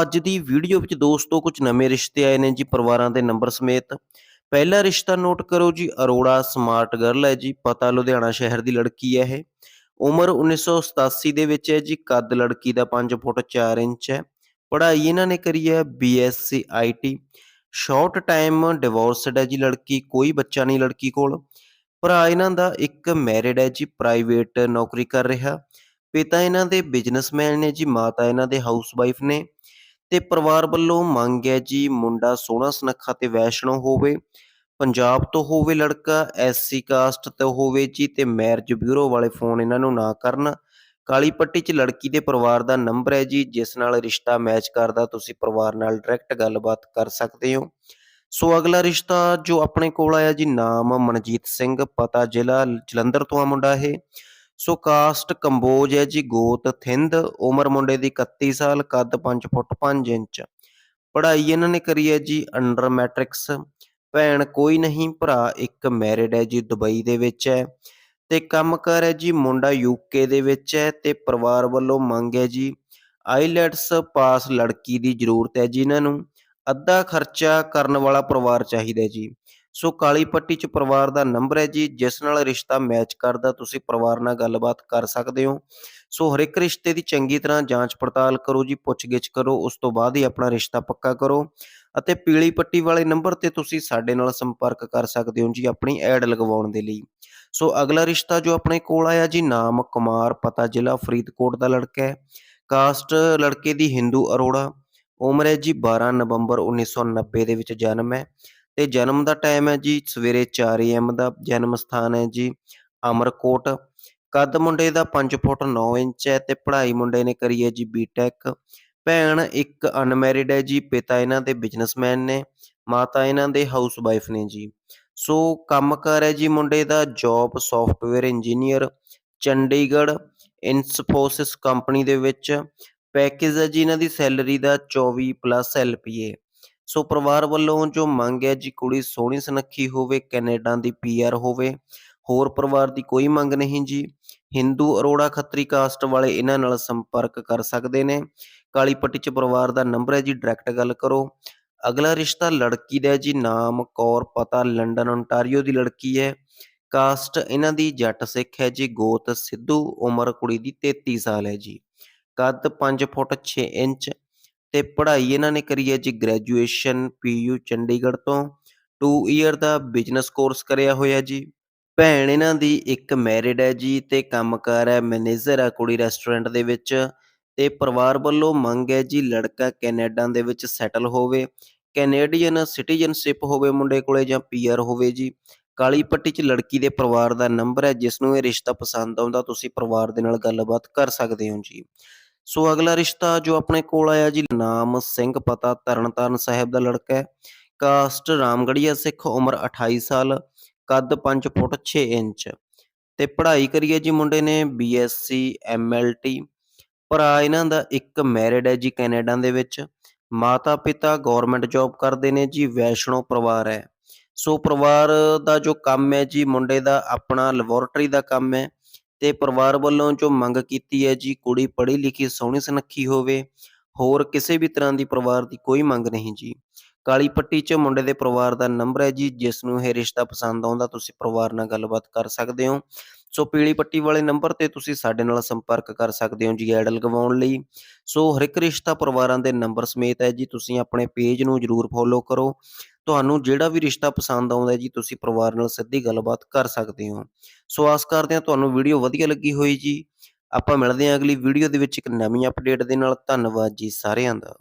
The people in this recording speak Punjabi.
ਅੱਜ ਦੀ ਵੀਡੀਓ ਵਿੱਚ ਦੋਸਤੋ ਕੁਝ ਨਵੇਂ ਰਿਸ਼ਤੇ ਆਏ ਨੇ ਜੀ ਪਰਿਵਾਰਾਂ ਦੇ ਨੰਬਰ ਸਮੇਤ। ਪਹਿਲਾ ਰਿਸ਼ਤਾ ਨੋਟ ਕਰੋ ਜੀ, ਅਰੋੜਾ ਸਮਾਰਟ ਗਰਲ ਹੈ ਜੀ, ਪਤਾ ਲੁਧਿਆਣਾ ਸ਼ਹਿਰ ਦੀ ਲੜਕੀ ਹੈ ਇਹ। ਉਮਰ 1987 ਦੇ ਵਿੱਚ ਹੈ ਜੀ, ਕੱਦ ਲੜਕੀ ਦਾ 5 ਫੁੱਟ 4 ਇੰਚ ਹੈ। ਪੜ੍ਹਾਈ ਇਹਨਾਂ ਨੇ ਕਰੀ ਹੈ BSc IT short time divorced ਹੈ ਜੀ ਲੜਕੀ, ਕੋਈ ਬੱਚਾ ਨਹੀਂ ਲੜਕੀ ਕੋਲ। ਭਰਾ ਇਹਨਾਂ ਦਾ ਇੱਕ ਮੈਰਿਡ ਹੈ ਜੀ, ਪ੍ਰਾਈਵੇਟ ਨੌਕਰੀ ਕਰ ਰਿਹਾ। ਪਿਤਾ ਇਹਨਾਂ ਦੇ ਬਿਜ਼ਨਸਮੈਨ ਨੇ ਜੀ, ਮਾਤਾ ਇਹਨਾਂ ਦੇ ਹਾਊਸਵਾਈਫ ਨੇ। ਤੇ ਪਰਿਵਾਰ ਵੱਲੋਂ ਮੰਗ ਹੈ ਜੀ ਮੁੰਡਾ ਸੋਹਣਾ ਸੁਨੱਖਾ ਤੇ ਵੈਸ਼ਨੋ ਹੋਵੇ, ਪੰਜਾਬ ਤੋਂ ਹੋਵੇ ਲੜਕਾ, ਐਸਸੀ ਕਾਸਟ ਤੋਂ ਹੋਵੇ ਜੀ ਤੇ ਮੈਰਿਜ ਬਿਊਰੋ ਵਾਲੇ ਫੋਨ ਇਹਨਾਂ ਨੂੰ ਨਾ ਕਰਨ। ਕਾਲੀ ਪੱਟੀ 'ਚ ਲੜਕੀ ਦੇ ਪਰਿਵਾਰ ਦਾ ਨੰਬਰ ਹੈ ਜੀ, ਜਿਸ ਨਾਲ ਰਿਸ਼ਤਾ ਮੈਚ ਕਰਦਾ, ਤੁਸੀਂ ਪਰਿਵਾਰ ਨਾਲ ਡਾਇਰੈਕਟ ਗੱਲਬਾਤ ਕਰ ਸਕਦੇ ਹੋ। ਸੋ ਅਗਲਾ ਰਿਸ਼ਤਾ ਜੋ ਆਪਣੇ ਕੋਲ ਆਇਆ ਜੀ, ਨਾਮ ਮਨਜੀਤ ਸਿੰਘ, ਪਤਾ ਜ਼ਿਲ੍ਹਾ ਜਲੰਧਰ ਤੋਂ ਆ ਮੁੰਡਾ ਇਹ। ਸੋ ਕਾਸਟ ਕੰਬੋਜ ਹੈ ਜੀ ਗੋਤ ਥਿੰਦ, ਉਮਰ ਮੁੰਡੇ ਦੀ 31 ਸਾਲ, ਕੱਦ 5 ਫੁੱਟ 5 ਇੰਚ। ਪੜ੍ਹਾਈ ਇਹਨਾਂ ਨੇ ਕਰੀ ਹੈ ਜੀ ਅੰਡਰ ਮੈਟ੍ਰਿਕਸ। ਭੈਣ ਕੋਈ ਨਹੀਂ, ਭਰਾ ਇੱਕ ਮੈਰਿਡ ਹੈ ਜੀ ਦੁਬਈ ਦੇ ਵਿੱਚ ਹੈ। ਤੇ ਕੰਮ ਕਰ ਹੈ ਜੀ ਮੁੰਡਾ ਯੂਕੇ ਦੇ ਵਿੱਚ ਹੈ ਤੇ ਪਰਿਵਾਰ ਵੱਲੋਂ ਮੰਗ ਹੈ ਜੀ ਆਈਲੈਟਸ ਪਾਸ ਲੜਕੀ ਦੀ ਜ਼ਰੂਰਤ ਹੈ ਜੀ ਇਹਨਾਂ ਨੂੰ। ਅੱਧਾ ਖਰਚਾ ਕਰਨ ਵਾਲਾ ਪਰਿਵਾਰ ਚਾਹੀਦਾ ਜੀ। ਸੋ ਕਾਲੀ ਪੱਟੀ 'ਚ ਪਰਿਵਾਰ ਦਾ ਨੰਬਰ ਹੈ ਜੀ, ਜਿਸ ਨਾਲ ਰਿਸ਼ਤਾ ਮੈਚ ਕਰਦਾ, ਤੁਸੀਂ ਪਰਿਵਾਰ ਨਾਲ ਗੱਲਬਾਤ ਕਰ ਸਕਦੇ ਹੋ। ਸੋ ਹਰ ਇੱਕ ਰਿਸ਼ਤੇ ਦੀ ਚੰਗੀ ਤਰ੍ਹਾਂ ਜਾਂਚ ਪੜਤਾਲ ਕਰੋ ਜੀ, ਪੁੱਛਗਿੱਛ ਕਰੋ, ਉਸ ਤੋਂ ਬਾਅਦ ਹੀ ਆਪਣਾ ਰਿਸ਼ਤਾ ਪੱਕਾ ਕਰੋ। ਅਤੇ ਪੀਲੀ ਪੱਟੀ ਵਾਲੇ ਨੰਬਰ ਤੇ ਤੁਸੀਂ ਸਾਡੇ ਨਾਲ ਸੰਪਰਕ ਕਰ ਸਕਦੇ ਹੋ ਜੀ, ਆਪਣੀ ਐਡ ਲਗਵਾਉਣ ਦੇ ਲਈ। ਸੋ ਅਗਲਾ ਰਿਸ਼ਤਾ ਜੋ ਆਪਣੇ ਕੋਲ ਆਇਆ ਜੀ, ਨਾਮ ਕੁਮਾਰ, ਪਤਾ ਜ਼ਿਲ੍ਹਾ ਫਰੀਦਕੋਟ ਦਾ ਲੜਕਾ ਹੈ। ਕਾਸਟ ਲੜਕੇ ਦੀ ਹਿੰਦੂ ਅਰੋੜਾ। ਉਮਰ ਹੈ ਜੀ 12 ਨਵੰਬਰ 1990 ਦੇ ਵਿੱਚ ਜਨਮ ਹੈ। ਤੇ ਜਨਮ ਦਾ ਟਾਈਮ ਹੈ ਜੀ, ਸਵੇਰੇ 4 AM ਦਾ ਜਨਮ ਸਥਾਨ ਹੈ ਜੀ, ਅਮਰਕੋਟ। ਕੱਦ ਮੁੰਡੇ ਦਾ 5 ਫੁੱਟ 9 ਇੰਚ ਹੈ ਤੇ ਪੜ੍ਹਾਈ ਮੁੰਡੇ ਨੇ ਕਰੀ ਹੈ ਜੀ ਬੀਟੈਕ ਭੈਣ ਇੱਕ ਅਨਮੈਰਿਡ ਹੈ ਜੀ, ਪਿਤਾ ਇਹਨਾਂ ਦੇ ਬਿਜ਼ਨਸਮੈਨ ਨੇ, ਮਾਤਾ ਇਹਨਾਂ ਦੇ ਹਾਊਸਵਾਈਫ ਨੇ ਜੀ। ਸੋ ਕੰਮਕਾਰ ਹੈ ਜੀ ਮੁੰਡੇ ਦਾ job software engineer Chandigarh Infosys company ਦੇ ਵਿੱਚ। ਪੈਕੇਜ ਹੈ ਜੀ ਇਹਨਾਂ ਦੀ ਸੈਲਰੀ ਦਾ 24 ਪਲੱਸ ਐਲਪੀਏ ਸੋ ਪਰਿਵਾਰ ਵੱਲੋਂ ਜੋ ਮੰਗ ਹੈ ਜੀ, ਕੁੜੀ ਸੋਹਣੀ ਸੁਨੱਖੀ ਹੋਵੇ, ਕੈਨੇਡਾ ਦੀ ਪੀਆਰ ਹੋਵੇ, ਹੋਰ ਪਰਿਵਾਰ ਦੀ ਕੋਈ ਮੰਗ ਨਹੀਂ ਜੀ। ਹਿੰਦੂ ਅਰੋੜਾ ਖੱਤਰੀ ਕਾਸਟ ਵਾਲੇ ਇਹਨਾਂ ਨਾਲ ਸੰਪਰਕ ਕਰ ਸਕਦੇ ਨੇ। ਕਾਲੀ ਪੱਟੀ ਚ ਪਰਿਵਾਰ ਦਾ ਨੰਬਰ ਹੈ ਜੀ ਡਾਇਰੈਕਟ ਗੱਲ ਕਰੋ। ਅਗਲਾ ਰਿਸ਼ਤਾ ਲੜਕੀ ਦਾ ਜੀ, ਨਾਮ, ਕੌਰ, ਪਤਾ, ਲੰਡਨ ਓਨਟਾਰੀਓ ਦੀ ਲੜਕੀ ਹੈ। ਕਾਸਟ ਇਹਨਾਂ ਦੀ ਜੱਟ ਸਿੱਖ ਹੈ ਜੀ, ਗੋਤ ਸਿੱਧੂ, ਉਮਰ ਕੁੜੀ ਦੀ 33 ਸਾਲ ਹੈ ਜੀ। ਕੱਦ 5 ਫੁੱਟ 6 ਇੰਚ ਤੇ ਪੜ੍ਹਾਈ ਇਹਨਾਂ ਨੇ ਕਰੀ ਹੈ ਜੀ ਗ੍ਰੈਜੂਏਸ਼ਨ ਪੀਯੂ ਚੰਡੀਗੜ੍ਹ ਤੋਂ 2 ਇਅਰ ਦਾ ਬਿਜ਼ਨਸ ਕੋਰਸ ਕਰਿਆ ਹੋਇਆ ਜੀ। ਭੈਣ ਇਹਨਾਂ ਦੀ ਇੱਕ ਮੈਰਿਡ ਹੈ ਜੀ ਤੇ ਕੰਮਕਾਰ ਹੈ ਮੈਨੇਜਰ ਹੈ ਕੁੜੀ ਰੈਸਟੋਰੈਂਟ ਦੇ ਵਿੱਚ ਤੇ ਪਰਿਵਾਰ ਵੱਲੋਂ ਮੰਗ ਹੈ ਜੀ ਲੜਕਾ ਕੈਨੇਡਾ ਦੇ ਵਿੱਚ ਸੈਟਲ ਹੋਵੇ, ਕੈਨੇਡੀਅਨ ਸਿਟੀਜ਼ਨਸ਼ਿਪ ਹੋਵੇ ਮੁੰਡੇ ਕੋਲੇ ਜਾਂ ਪੀਆਰ ਹੋਵੇ ਜੀ। ਕਾਲੀ ਪੱਟੀ 'ਚ ਲੜਕੀ ਦੇ ਪਰਿਵਾਰ ਦਾ ਨੰਬਰ ਹੈ ਜਿਸ ਨੂੰ ਇਹ ਰਿਸ਼ਤਾ ਪਸੰਦ ਆਉਂਦਾ ਤੁਸੀਂ ਪਰਿਵਾਰ ਦੇ ਨਾਲ ਗੱਲਬਾਤ ਕਰ ਸਕਦੇ ਹੋ ਜੀ। ਸੋ ਅਗਲਾ ਰਿਸ਼ਤਾ ਜੋ ਆਪਣੇ ਕੋਲ ਆਇਆ ਜੀ, ਨਾਮ ਸਿੰਘ ਪਤਾ, ਤਰਨਤਾਰਨ ਸਾਹਿਬ ਦਾ ਲੜਕਾ ਹੈ। ਕਾਸਟ ਰਾਮਗੜੀਆ ਸਿੱਖ, ਉਮਰ 28 ਸਾਲ, ਕੱਦ 5 ਫੁੱਟ 6 ਇੰਚ। ਤੇ ਪੜ੍ਹਾਈ ਕਰੀਏ ਜੀ ਮੁੰਡੇ ਨੇ ਬੀਐਸਸੀ ਐਮਐਲਟੀ ਭਰਾ ਇਹਨਾਂ ਦਾ ਇੱਕ ਮੈਰਿਡ ਹੈ ਜੀ ਕੈਨੇਡਾ ਦੇ ਵਿੱਚ। ਮਾਤਾ ਪਿਤਾ ਗਵਰਨਮੈਂਟ ਜੌਬ ਕਰਦੇ ਨੇ ਜੀ, ਵੈਸ਼ਨੋ ਪਰਿਵਾਰ ਹੈ। ਸੋ ਪਰਿਵਾਰ ਦਾ ਜੋ ਕੰਮ ਹੈ ਜੀ, ਮੁੰਡੇ ਦਾ ਆਪਣਾ ਲੈਬੋਰੇਟਰੀ ਦਾ ਕੰਮ ਹੈ। ਤੇ ਪਰਿਵਾਰ ਵੱਲੋਂ ਜੋ ਮੰਗ ਕੀਤੀ ਹੈ ਜੀ, ਕੁੜੀ ਪੜ੍ਹੀ ਲਿਖੀ, ਸੋਹਣੀ ਸੁਨੱਖੀ ਹੋਵੇ, ਹੋਰ ਕਿਸੇ ਵੀ ਤਰ੍ਹਾਂ ਦੀ ਪਰਿਵਾਰ ਦੀ ਕੋਈ ਮੰਗ ਨਹੀਂ ਜੀ। ਕਾਲੀ ਪੱਟੀ 'ਚ ਮੁੰਡੇ ਦੇ ਪਰਿਵਾਰ ਦਾ ਨੰਬਰ ਹੈ ਜੀ, ਜਿਸ ਨੂੰ ਇਹ ਰਿਸ਼ਤਾ ਪਸੰਦ ਆਉਂਦਾ, ਤੁਸੀਂ ਪਰਿਵਾਰ ਨਾਲ ਗੱਲਬਾਤ ਕਰ ਸਕਦੇ ਹੋ। ਸੋ ਪੀਲੀ ਪੱਟੀ ਵਾਲੇ ਨੰਬਰ ਤੇ ਤੁਸੀਂ ਸਾਡੇ ਨਾਲ ਸੰਪਰਕ ਕਰ ਸਕਦੇ ਹੋ ਜੀ ਐਡਲ ਗਵਾਉਣ ਲਈ। ਸੋ ਹਰ ਇੱਕ ਰਿਸ਼ਤਾ ਪਰਿਵਾਰਾਂ ਦੇ ਨੰਬਰ ਸਮੇਤ ਹੈ ਜੀ, ਤੁਸੀਂ ਆਪਣੇ ਪੇਜ ਨੂੰ ਜਰੂਰ ਫੋਲੋ ਕਰੋ। ਤੁਹਾਨੂੰ ਜਿਹੜਾ ਵੀ ਰਿਸ਼ਤਾ ਪਸੰਦ ਆਉਂਦਾ ਜੀ, ਤੁਸੀਂ ਪਰਿਵਾਰ ਨਾਲ ਸਿੱਧੀ ਗੱਲਬਾਤ ਕਰ ਸਕਦੇ ਹੋ। ਸੋ ਆਸ ਕਰਦੇ ਹਾਂ ਤੁਹਾਨੂੰ ਵੀਡੀਓ ਵਧੀਆ ਲੱਗੀ ਹੋਈ ਜੀ। ਆਪਾਂ ਮਿਲਦੇ ਹਾਂ ਅਗਲੀ ਵੀਡੀਓ ਦੇ ਵਿੱਚ ਇੱਕ ਨਵੀਂ ਅਪਡੇਟ ਦੇ ਨਾਲ। ਧੰਨਵਾਦ ਜੀ ਸਾਰਿਆਂ ਦਾ।